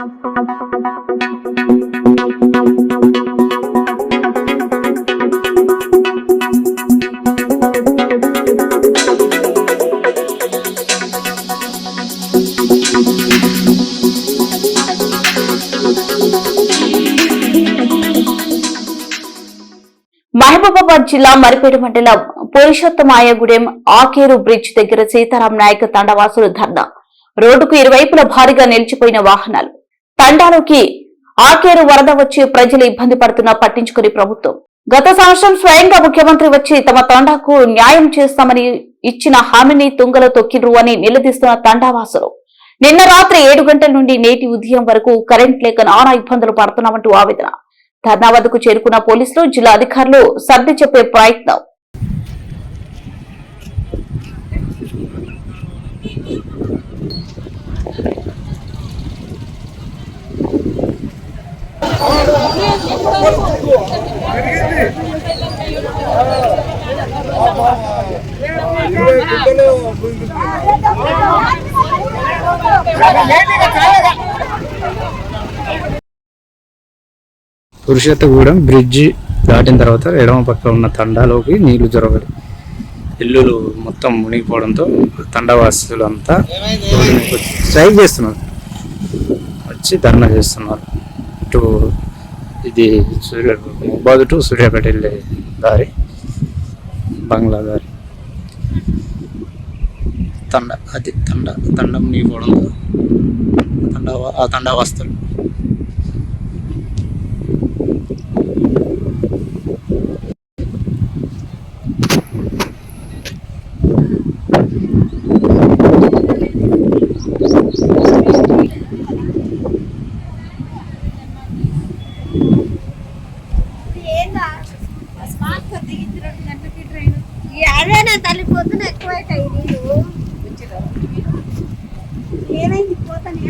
మహబూబాబాద్ జిల్లా మరిపేట మండలం పురుషోత్తమాయగూడెం ఆకేరు బ్రిడ్జ్ దగ్గర సీతారాం నాయక్ తండవాసులు ధర్నా. రోడ్డుకు ఇరువైపుల భారీగా నిలిచిపోయిన వాహనాలు. తండాలోకి ఆకేరు వరద వచ్చి ప్రజలు ఇబ్బంది పడుతున్నా పట్టించుకుని ప్రభుత్వం. గత సంవత్సరం స్వయంగా ముఖ్యమంత్రి వచ్చి తమ తండాకు న్యాయం చేస్తామని ఇచ్చిన హామీని తుంగలో తొక్కిండ్రు అని నిలదీస్తున్న తండావాసులు. నిన్న రాత్రి ఏడు గంటల నుండి నేటి ఉదయం వరకు కరెంట్ లేక నానా ఇబ్బందులు పడుతున్నామంటూ ఆవేదన. ధర్నా వద్దకు చేరుకున్న పోలీసులు జిల్లా అధికారులు సర్ది చెప్పే ప్రయత్నం. పురుషోత్తగూడెం బ్రిడ్జి దాటిన తర్వాత ఎడమ పక్క ఉన్న తండాలోకి నీళ్ళు జరగదు. ఇల్లులు మొత్తం మునిగిపోవడంతో తండావాసులు అంతా స్ట్రైక్ చేస్తున్నారు. వచ్చి ధర్నా చేస్తున్నారు. ఇటు ఇది సూర్య ముబాదు టు సూర్యాపేట వెళ్ళే దారి బంగ్లా దారి తండ అది తండ తండం మునిగిపోవడంతో తండా ఆ తండావాస్తులు అదేనా తల్లి పొద్దున ఎక్కువ నీళ్ళు. ఏమైంది? పోతానే